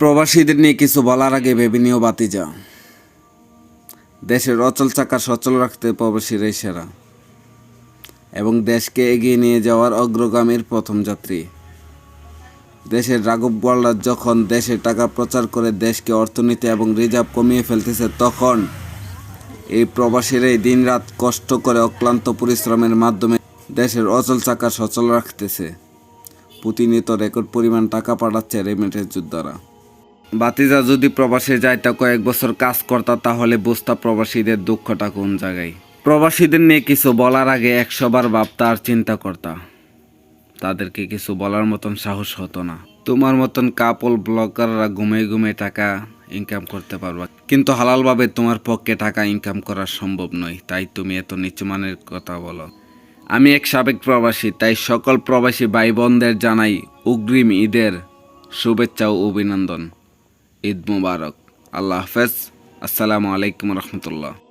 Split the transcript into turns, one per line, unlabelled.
প্রবাসীদের নিয়ে কিছু বলার আগে ভেবে নিয়েও বাতি যা দেশের অচল চাকা সচল রাখতে প্রবাসীরাই সেরা। এবং দেশকে এগিয়ে নিয়ে যাওয়ার অগ্রগামীর প্রথম যাত্রী। দেশের রাঘব গোয়ালরা যখন দেশে টাকা প্রচার করে দেশকে অর্থনীতি এবং রিজার্ভ কমিয়ে ফেলতেছে, তখন এই প্রবাসীরাই দিনরাত কষ্ট করে অক্লান্ত পরিশ্রমের মাধ্যমে দেশের অচল চাকা সচল রাখতেছে। প্রতিনিয়ত রেকর্ড পরিমাণ টাকা পাঠাচ্ছে রেমিটেন্স যোদ্ধারা। বাতিজা যদি প্রবাসে যাইতা কয়েক বছর কাজ করতা, তাহলে বুঝতা প্রবাসীদের দুঃখটা কোন জায়গায়? প্রবাসীদের নিয়ে কিছু বলার আগে একশোবার ভাবতা আর চিন্তা করতা। তাদেরকে কিছু বলার মতন সাহস হতো না। তোমার মতন কাপল ব্লগাররা ঘুমে ঘুমে টাকা ইনকাম করতে পারবা। কিন্তু হালালভাবে তোমার পক্ষে টাকা ইনকাম করা সম্ভব নয়। তাই তুমি এত নিচুমানের কথা বলো। আমি এক সাবেক প্রবাসী, তাই সকল প্রবাসী ভাই বোনদের জানাই অগ্রিম ঈদের শুভেচ্ছা ও অভিনন্দন। ঈদ মুবারক। আল্লাহ হাফেজ। আসসালামু আলাইকুম রহমতুল্লাহ।